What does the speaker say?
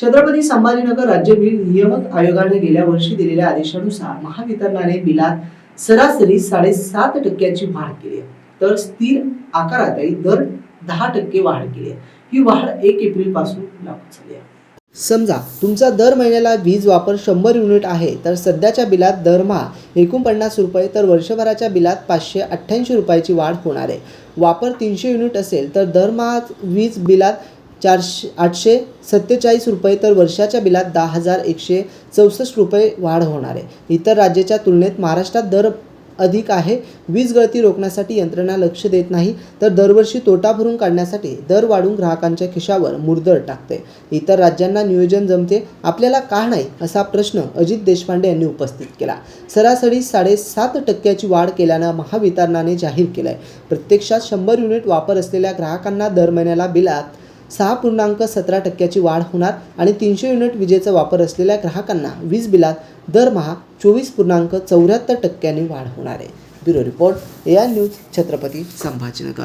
छत्रपती संभाजीनगर राज्य बिल नियामक आयोगाने गेल्या वर्षी दिलेल्या आदेशानुसार महावितरणाने बिलात सरासरी साडेसात टक्क्याची वाढ केली आहे. तर स्थिर आकारातही दर दहा टक्के वाढ केली आहे. ही वाढ एक एप्रिलपासून लागू झाली आहे. समजा तुमचा दर महिन्याला वीज वापर शंभर युनिट आहे तर सध्याच्या बिलात दरमहा एकोणपन्नास रुपये तर वर्षभराच्या बिलात पाचशे अठ्ठ्याऐंशी रुपयाची वाढ होणार आहे. वापर तीनशे युनिट असेल तर दरमहा वीज बिलात चारशे आठशे सत्तेचाळीस रुपये तर वर्षाच्या बिलात दहा हजार एकशे चौसष्ट रुपये वाढ होणार आहे. इतर राज्याच्या तुलनेत महाराष्ट्रात दर अधिक आहे. वीज गळती रोखण्यासाठी यंत्रणा लक्ष देत नाही तर दरवर्षी तोटा भरून काढण्यासाठी दर वाढून ग्राहकांच्या खिशावर मुर्दळ टाकते. इतर राज्यांना नियोजन जमते आपल्याला का नाही असा प्रश्न अजित देशपांडे यांनी उपस्थित केला. सरासरी साडेसात टक्क्याची वाढ केल्यानं महावितरणाने जाहीर केलं आहे प्रत्यक्षात शंभर युनिट वापर असलेल्या ग्राहकांना दर महिन्याला बिलात सहा पूर्णांक सतरा टक्क्याची वाढ होणार आणि तीनशे युनिट विजेचा वापर असलेल्या ग्राहकांना वीज बिलात दरमहा चोवीस पूर्णांक चौऱ्याहत्तर टक्क्यांनी वाढ होणार आहे. Bureau report A I news Chhatrapati Sambhajinagar.